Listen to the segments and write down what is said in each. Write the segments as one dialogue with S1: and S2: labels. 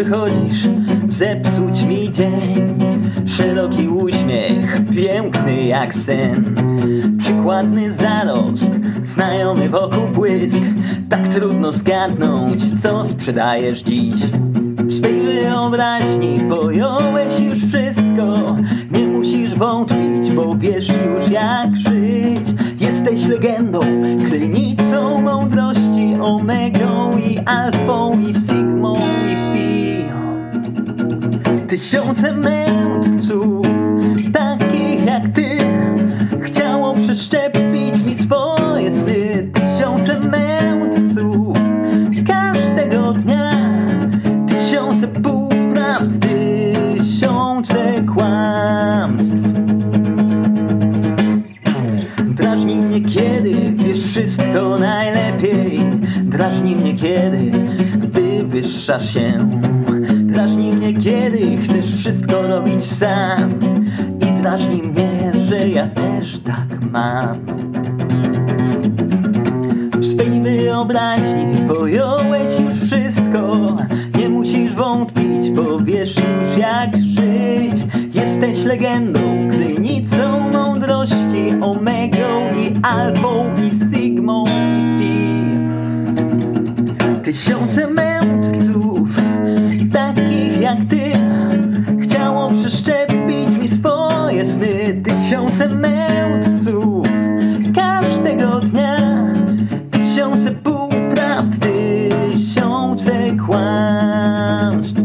S1: przychodzisz zepsuć mi dzień. Szeroki uśmiech, piękny jak sen. Przykładny zarost, znajomy wokół błysk. Tak trudno zgadnąć, co sprzedajesz dziś. W swej wyobraźni pojąłeś już wszystko Nie musisz wątpić, bo wiesz już jak żyć Jesteś legendą, krynicą mądrości Omegą i alfą i Tysiące mędrców, takich jak ty Chciało przeszczepić mi swoje sny. Tysiące mędrców, każdego dnia. Tysiące półprawd, tysiące kłamstw. Drażni mnie kiedy wiesz wszystko najlepiej. Drażni mnie kiedy wywyższasz się Drażni mnie kiedy chcesz wszystko robić sam. I drażni mnie, że ja też tak mam. W swej wyobraźni pojąłeś już wszystko. Nie musisz wątpić, bo wiesz już jak żyć. Jesteś legendą, krynicą mądrości Omegą i alfą i sigmą i fi. Tysiące takich jak ty. Chciało przeszczepić mi swoje sny. Tysiące mędrców, każdego dnia. Tysiące półprawd, tysiące kłamstw.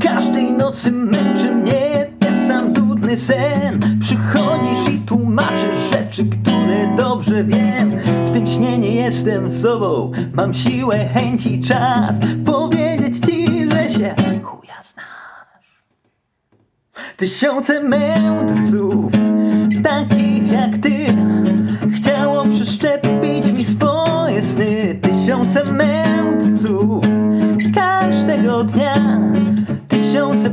S1: Każdej nocy męczy mnie ten sam nudny sen. Przychodzisz i tłumaczysz rzeczy, które dobrze wiem jestem sobą. Mam siłę, chęć i czas Powiedzieć ci, że się chuja znasz. Tysiące mędrców Takich jak ty Chciało przeszczepić mi swoje sny. Tysiące mędrców Każdego dnia Tysiące